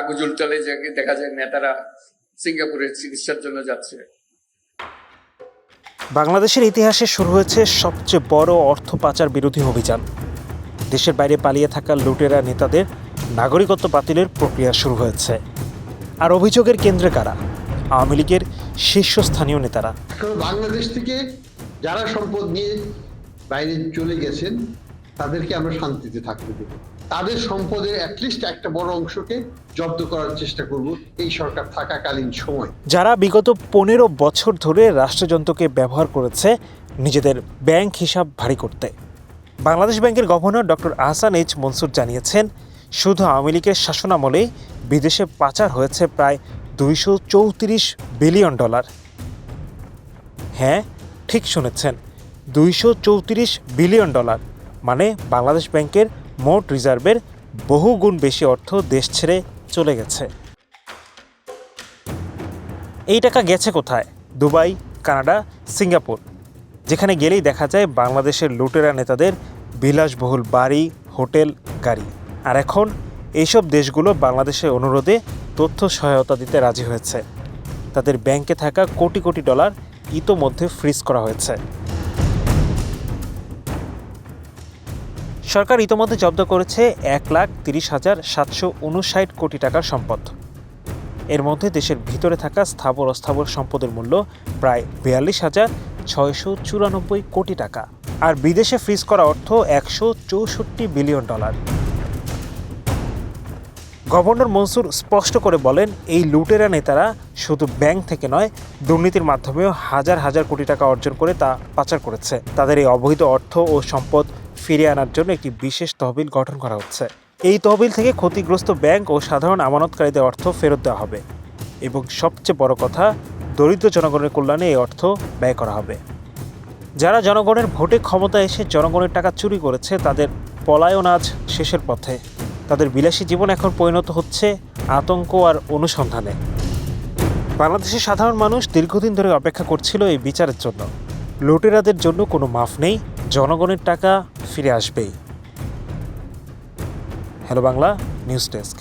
কাগজ উল্টালে যে দেখা যায় নেতারা সিঙ্গাপুরের চিকিৎসার জন্য যাচ্ছে। বাংলাদেশের ইতিহাসে শুরু হয়েছে সবচেয়ে বড় অর্থ পাচার বিরোধী অভিযান। দেশের বাইরে পালিয়ে থাকা লুটেরা নেতাদের নাগরিকত্ব বাতিলের প্রক্রিয়া শুরু হয়েছে। আর অভিযোগের কেন্দ্রে কারা? আওয়ামী লীগের শীর্ষস্থানীয় নেতারা। বাংলাদেশ থেকে যারা সম্পদ নিয়ে বাইরে চলে গেছেন তাদেরকে আমরা শান্তিতে থাকতে দেব। তাদের সম্পদের অ্যাটলিস্ট একটা বড় অংশকে জব্দ করার চেষ্টা করব এই সরকার থাকাকালীন সময়। যারা বিগত পনেরো বছর ধরে রাষ্ট্রযন্ত্রকে ব্যবহার করেছে, নিজেদের ব্যাংক হিসাব ভারী করতে। বাংলাদেশ ব্যাংকের governor doctor Ahsan H Mansur জানিয়েছেন, শুধু আওয়ামী লীগের শাসনামলেই বিদেশে পাচার হয়েছে প্রায় দুইশো চৌত্রিশ বিলিয়ন ডলার। হ্যাঁ ঠিক শুনেছেন, দুইশো চৌত্রিশ বিলিয়ন ডলার মানে বাংলাদেশ ব্যাংকের মোট রিজার্ভের বহুগুণ বেশি অর্থ দেশ ছেড়ে চলে গেছে। এই টাকা গেছে কোথায়? Dubai, Canada, Singapore. যেখানে গেলেই দেখা যায় বাংলাদেশের লুটেরা নেতাদের বিলাসবহুল বাড়ি, হোটেল, গাড়ি। আর এখন এইসব দেশগুলো বাংলাদেশের অনুরোধে তথ্য সহায়তা দিতে রাজি হয়েছে। তাদের ব্যাংকে থাকা কোটি কোটি ডলার ইতোমধ্যে ফ্রিজ করা হয়েছে। সরকার ইতোমধ্যে জব্দ করেছে এক লাখ তিরিশ হাজার সাতশো উনষাট কোটি টাকার সম্পদ। এর মধ্যে দেশের ভিতরে থাকা স্থাবর অস্থাবর সম্পদের মূল্য প্রায় বিয়াল্লিশ হাজার ছয়শো চুরানব্বই কোটি টাকা। আর বিদেশে ফ্রিজ করা অর্থ একশো চৌষট্টি বিলিয়ন ডলার। গভর্নর মনসুর স্পষ্ট করে বলেন, এই লুটেরা নেতারা শুধু ব্যাংক থেকে নয়, দুর্নীতির মাধ্যমেও হাজার হাজার কোটি টাকা অর্জন করে তা পাচার করেছে। তাদের এই অবৈধ অর্থ ও সম্পদ ফিরিয়ে আনার জন্য একটি বিশেষ তহবিল গঠন করা হচ্ছে। এই তহবিল থেকে ক্ষতিগ্রস্ত ব্যাংক ও সাধারণ আমানতকারীদের অর্থ ফেরত দেওয়া হবে এবং সবচেয়ে বড় কথা, দরিদ্র জনগণের কল্যাণে এই অর্থ ব্যয় করা হবে। যারা জনগণের ভোটে ক্ষমতা এসে জনগণের টাকা চুরি করেছে, তাদের পলায়ন আজ শেষের পথে। তাদের বিলাসী জীবন এখন পরিণত হচ্ছে আতঙ্ক আর অনুসন্ধানে। বাংলাদেশের সাধারণ মানুষ দীর্ঘদিন ধরে অপেক্ষা করছিল এই বিচারের জন্য। লুটেরাদের জন্য কোনো মাফ নেই, জনগণের টাকা ফিরে আসবেই। Hello Bangla news desk